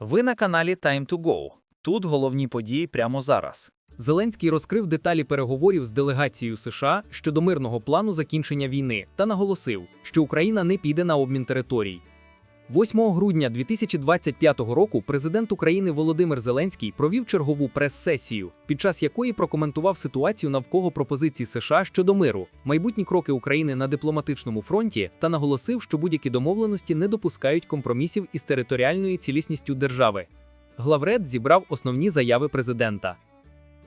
Ви на каналі Time to Go. Тут головні події прямо зараз. Зеленський розкрив деталі переговорів з делегацією США щодо мирного плану закінчення війни та наголосив, що Україна не піде на обмін територій. 8 грудня 2025 року президент України Володимир Зеленський провів чергову прес-сесію, під час якої прокоментував ситуацію навколо пропозицій США щодо миру, майбутні кроки України на дипломатичному фронті та наголосив, що будь-які домовленості не допускають компромісів із територіальною цілісністю держави. Главред зібрав основні заяви президента.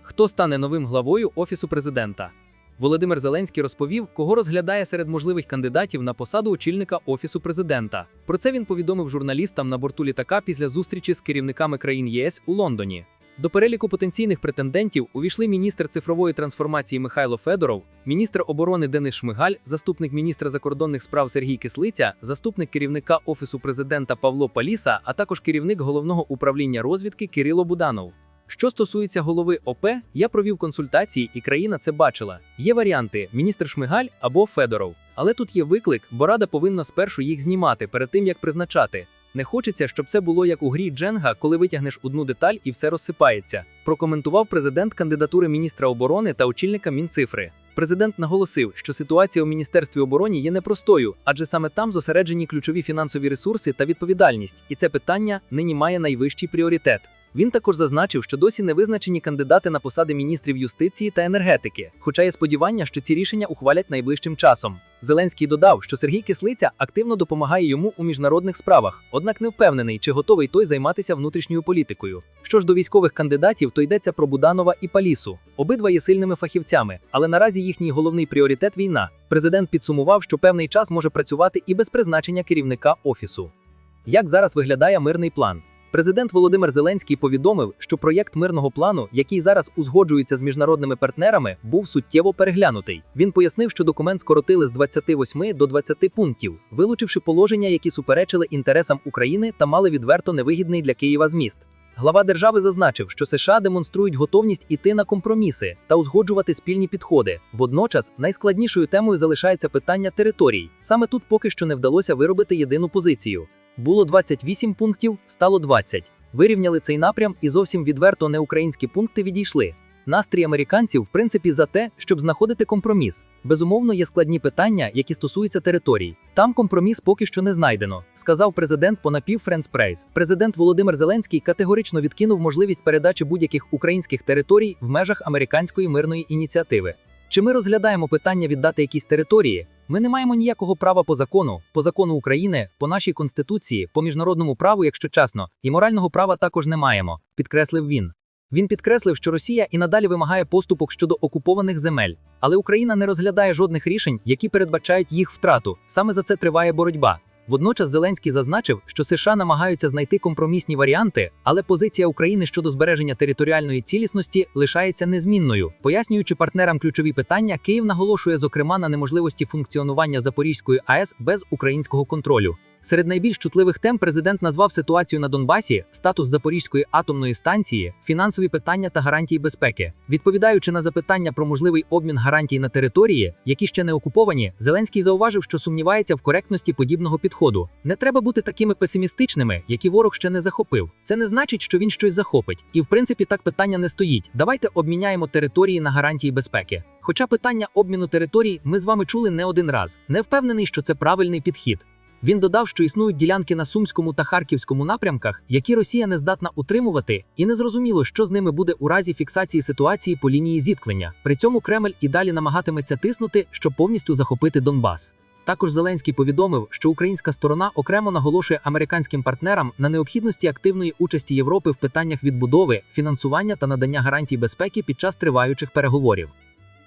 Хто стане новим главою Офісу президента? Володимир Зеленський розповів, кого розглядає серед можливих кандидатів на посаду очільника Офісу президента. Про це він повідомив журналістам на борту літака після зустрічі з керівниками країн ЄС у Лондоні. До переліку потенційних претендентів увійшли міністр цифрової трансформації Михайло Федоров, міністр оборони Денис Шмигаль, заступник міністра закордонних справ Сергій Кислиця, заступник керівника Офісу президента Павло Паліса, а також керівник головного управління розвідки Кирило Буданов. Що стосується голови ОП, я провів консультації, і країна це бачила. Є варіанти: міністр Шмигаль або Федоров. Але тут є виклик, бо рада повинна спершу їх знімати перед тим як призначати. Не хочеться, щоб це було як у грі Дженга, коли витягнеш одну деталь і все розсипається. Прокоментував президент кандидатури міністра оборони та очільника Мінцифри. Президент наголосив, що ситуація у міністерстві оборони є непростою, адже саме там зосереджені ключові фінансові ресурси та відповідальність, і це питання нині має найвищий пріоритет. Він також зазначив, що досі не визначені кандидати на посади міністрів юстиції та енергетики, хоча є сподівання, що ці рішення ухвалять найближчим часом. Зеленський додав, що Сергій Кислиця активно допомагає йому у міжнародних справах, однак не впевнений, чи готовий той займатися внутрішньою політикою. Що ж до військових кандидатів, то йдеться про Буданова і Палісу. Обидва є сильними фахівцями, але наразі їхній головний пріоритет війна. Президент підсумував, що певний час може працювати і без призначення керівника офісу. Як зараз виглядає мирний план? Президент Володимир Зеленський повідомив, що проєкт мирного плану, який зараз узгоджується з міжнародними партнерами, був суттєво переглянутий. Він пояснив, що документ скоротили з 28 до 20 пунктів, вилучивши положення, які суперечили інтересам України та мали відверто невигідний для Києва зміст. Глава держави зазначив, що США демонструють готовність іти на компроміси та узгоджувати спільні підходи. Водночас найскладнішою темою залишається питання територій. Саме тут поки що не вдалося виробити єдину позицію. Було 28 пунктів, стало 20. Вирівняли цей напрям і зовсім відверто неукраїнські пункти відійшли. Настрій американців, в принципі, за те, щоб знаходити компроміс. Безумовно, є складні питання, які стосуються територій. Там компроміс поки що не знайдено, сказав президент по напів Френс Прейс. Президент Володимир Зеленський категорично відкинув можливість передачі будь-яких українських територій в межах американської мирної ініціативи. Чи ми розглядаємо питання віддати якісь території? Ми не маємо ніякого права по закону, по закону України, по нашій конституції, по міжнародному праву, якщо чесно, і морального права також не маємо, підкреслив він. Він підкреслив, що Росія і надалі вимагає поступок щодо окупованих земель, але Україна не розглядає жодних рішень, які передбачають їх втрату. Саме за це триває боротьба. Водночас Зеленський зазначив, що США намагаються знайти компромісні варіанти, але позиція України щодо збереження територіальної цілісності лишається незмінною. Пояснюючи партнерам ключові питання, Київ наголошує зокрема на неможливості функціонування Запорізької АЕС без українського контролю. Серед найбільш чутливих тем президент назвав ситуацію на Донбасі, статус Запорізької атомної станції, фінансові питання та гарантії безпеки. Відповідаючи на запитання про можливий обмін гарантій на території, які ще не окуповані, Зеленський зауважив, що сумнівається в коректності подібного підходу. Не треба бути такими песимістичними, які ворог ще не захопив. Це не значить, що він щось захопить. І в принципі так питання не стоїть. Давайте обміняємо території на гарантії безпеки. Хоча питання обміну територій ми з вами чули не один раз. Не впевнений, що це правильний підхід. Він додав, що існують ділянки на Сумському та Харківському напрямках, які Росія не здатна утримувати, і незрозуміло, що з ними буде у разі фіксації ситуації по лінії зіткнення. При цьому Кремль і далі намагатиметься тиснути, щоб повністю захопити Донбас. Також Зеленський повідомив, що українська сторона окремо наголошує американським партнерам на необхідності активної участі Європи в питаннях відбудови, фінансування та надання гарантій безпеки під час триваючих переговорів.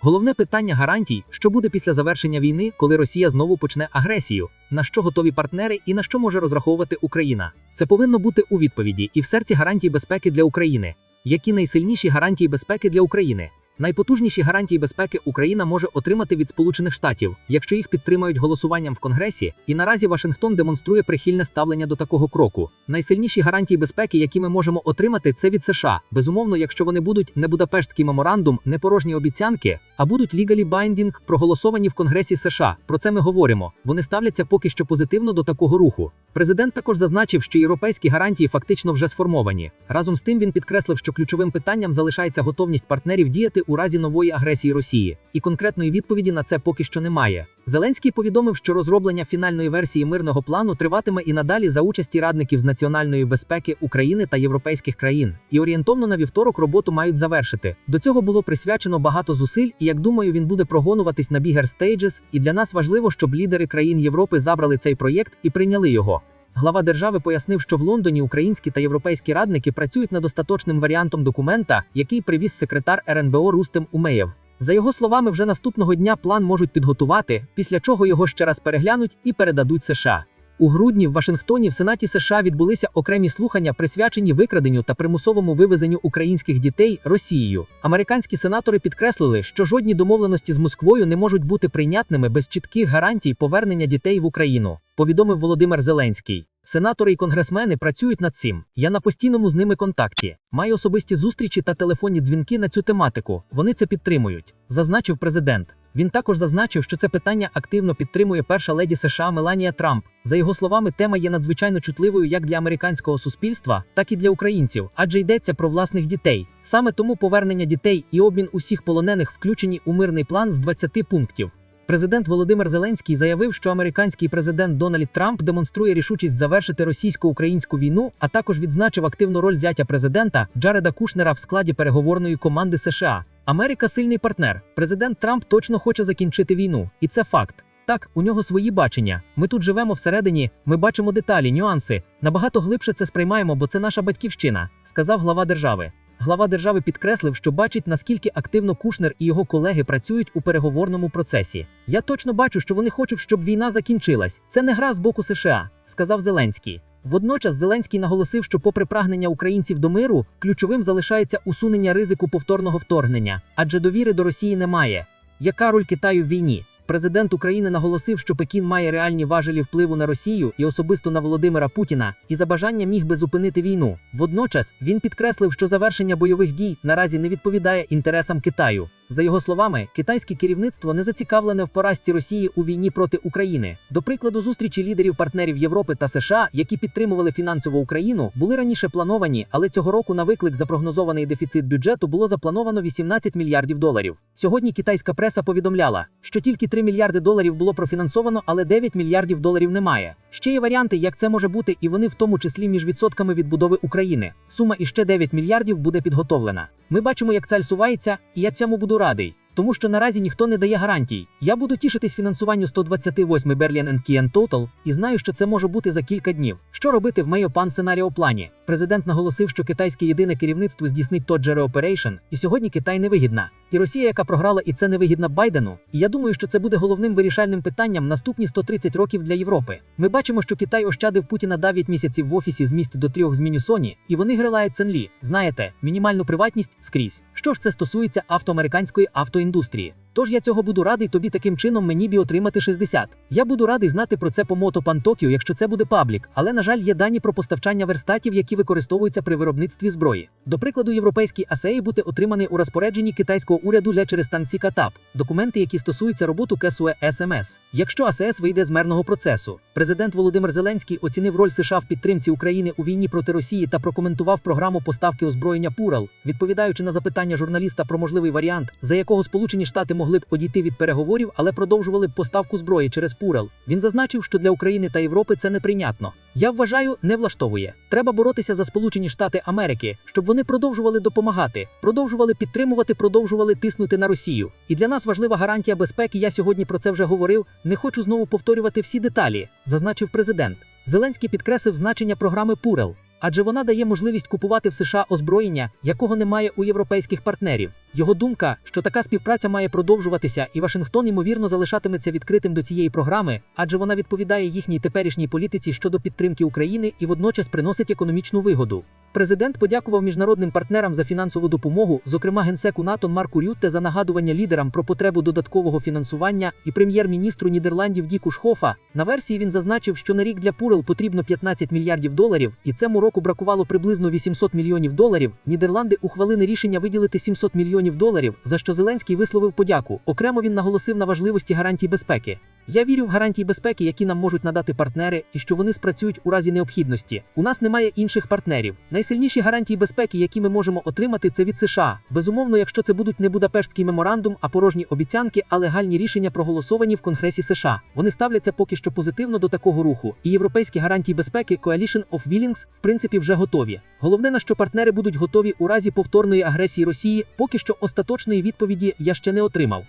Головне питання гарантій, що буде після завершення війни, коли Росія знову почне агресію, на що готові партнери і на що може розраховувати Україна. Це повинно бути у відповіді і в серці гарантій безпеки для України. Які найсильніші гарантії безпеки для України? Найпотужніші гарантії безпеки Україна може отримати від Сполучених Штатів, якщо їх підтримають голосуванням в Конгресі, і наразі Вашингтон демонструє прихильне ставлення до такого кроку. Найсильніші гарантії безпеки, які ми можемо отримати, це від США. Безумовно, якщо вони будуть не Будапештський меморандум, не порожні обіцянки, а будуть legally binding, проголосовані в Конгресі США. Про це ми говоримо. Вони ставляться поки що позитивно до такого руху. Президент також зазначив, що європейські гарантії фактично вже сформовані. Разом з тим він підкреслив, що ключовим питанням залишається готовність партнерів діяти у разі нової агресії Росії, і конкретної відповіді на це поки що немає. Зеленський повідомив, що розроблення фінальної версії мирного плану триватиме і надалі за участі радників з національної безпеки України та європейських країн. І орієнтовно на вівторок роботу мають завершити. До цього було присвячено багато зусиль, і як думаю, він буде прогонуватись на Bigger Stages, І для нас важливо, щоб лідери країн Європи забрали цей проєкт і прийняли його. Глава держави пояснив, що в Лондоні українські та європейські радники працюють над остаточним варіантом документа, який привіз секретар РНБО Рустем Умеєв. За його словами, вже наступного дня план можуть підготувати, після чого його ще раз переглянуть і передадуть США. У грудні в Вашингтоні в Сенаті США відбулися окремі слухання, присвячені викраденню та примусовому вивезенню українських дітей Росією. Американські сенатори підкреслили, що жодні домовленості з Москвою не можуть бути прийнятними без чітких гарантій повернення дітей в Україну. Повідомив Володимир Зеленський. Сенатори і конгресмени працюють над цим. Я на постійному з ними контакті. Маю особисті зустрічі та телефонні дзвінки на цю тематику. Вони це підтримують, зазначив президент. Він також зазначив, що це питання активно підтримує перша леді США Меланія Трамп. За його словами, тема є надзвичайно чутливою як для американського суспільства, так і для українців, адже йдеться про власних дітей. Саме тому повернення дітей і обмін усіх полонених включені у мирний план з 20 пунктів. Президент Володимир Зеленський заявив, що американський президент Дональд Трамп демонструє рішучість завершити російсько-українську війну, а також відзначив активну роль зятя президента Джареда Кушнера в складі переговорної команди США. Америка сильний партнер. Президент Трамп точно хоче закінчити війну, і це факт. Так, у нього свої бачення. Ми тут живемо всередині, ми бачимо деталі, нюанси. Набагато глибше це сприймаємо, бо це наша батьківщина, сказав глава держави. Глава держави підкреслив, що бачить, наскільки активно Кушнер і його колеги працюють у переговорному процесі. Я точно бачу, що вони хочуть, щоб війна закінчилась. Це не гра з боку США, сказав Зеленський. Водночас Зеленський наголосив, що, попри прагнення українців до миру, ключовим залишається усунення ризику повторного вторгнення, адже довіри до Росії немає. Яка роль Китаю в війні? Президент України наголосив, що Пекін має реальні важелі впливу на Росію і особисто на Володимира Путіна, і за бажання міг би зупинити війну. Водночас він підкреслив, що завершення бойових дій наразі не відповідає інтересам Китаю. За його словами, китайське керівництво не зацікавлене в поразці Росії у війні проти України. До прикладу, зустрічі лідерів партнерів Європи та США, які підтримували фінансово Україну, були раніше плановані, але цього року на виклик запрогнозований дефіцит бюджету було заплановано 18 мільярдів доларів. Сьогодні китайська преса повідомляла, що тільки 3 мільярди доларів було профінансовано, але 9 мільярдів доларів немає. Ще є варіанти, як це може бути, і вони в тому числі між відсотками відбудови України. Сума іще 9 мільярдів буде підготовлена. Ми бачимо, як це сувається, і я цьому буду радий. Тому що наразі ніхто не дає гарантій. Я буду тішитись фінансуванню 128 Berlin Kian Total і знаю, що це може бути за кілька днів. Що робити в Мейопан сценаріо плані? Президент наголосив, що китайське єдине керівництво здійснить Тоджере Operation, і сьогодні Китай невигідна. І Росія, яка програла, і це невигідна Байдену. І я думаю, що це буде головним вирішальним питанням наступні 130 років для Європи. Ми бачимо, що Китай ощадив Путіна 9 місяців в офісі з міст до трьох зміню Соні, і вони грилають ценлі. Знаєте, мінімальну приватність скрізь. Що ж це стосується автоамериканської автоіндустрії? Тож я цього буду радий тобі таким чином мені бі отримати 60. Я буду радий знати про це по мото Пан Токіо, якщо це буде паблік, але на жаль, є дані про постачання верстатів, які використовуються при виробництві зброї. До прикладу, європейські асеї бути отримані у розпорядженні китайського уряду для через станці Катап, документи, які стосуються роботу КСУЕ СМС. Якщо АСС вийде з мирного процесу, президент Володимир Зеленський оцінив роль США в підтримці України у війні проти Росії та прокоментував програму поставки озброєння Пурал, відповідаючи на запитання журналіста про можливий варіант, за якого Сполучені Штати могли б одійти від переговорів, але продовжували б поставку зброї через Пурал. Він зазначив, що для України та Європи це неприйнятно. Я вважаю, не влаштовує. Треба боротися за Сполучені Штати Америки, щоб вони продовжували допомагати, продовжували підтримувати, продовжували тиснути на Росію. І для нас важлива гарантія безпеки. Я сьогодні про це вже говорив. Не хочу знову повторювати всі деталі, зазначив президент. Зеленський підкреслив значення програми Пурел. Адже вона дає можливість купувати в США озброєння, якого немає у європейських партнерів. Його думка, що така співпраця має продовжуватися, і Вашингтон ймовірно залишатиметься відкритим до цієї програми, адже вона відповідає їхній теперішній політиці щодо підтримки України і водночас приносить економічну вигоду. Президент подякував міжнародним партнерам за фінансову допомогу, зокрема генсеку НАТО Марку Рютте за нагадування лідерам про потребу додаткового фінансування і прем'єр-міністру Нідерландів Діку Шхофа. На версії він зазначив, що на рік для Пурел потрібно 15 мільярдів доларів, і цьому року бракувало приблизно 800 мільйонів доларів. Нідерланди ухвалили рішення виділити 700 мільйонів доларів, за що Зеленський висловив подяку. Окремо він наголосив на важливості гарантій безпеки. Я вірю в гарантії безпеки, які нам можуть надати партнери, і що вони спрацюють у разі необхідності. У нас немає інших партнерів. Найсильніші гарантії безпеки, які ми можемо отримати, це від США. Безумовно, якщо це будуть не Будапештський меморандум, а порожні обіцянки, а легальні рішення проголосовані в Конгресі США. Вони ставляться поки що позитивно до такого руху. І європейські гарантії безпеки Coalition of Willings в принципі вже готові. Головне, на що партнери будуть готові у разі повторної агресії Росії, поки що остаточної відповіді я ще не отримав.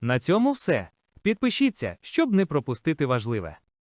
На цьому все. Підпишіться, щоб не пропустити важливе.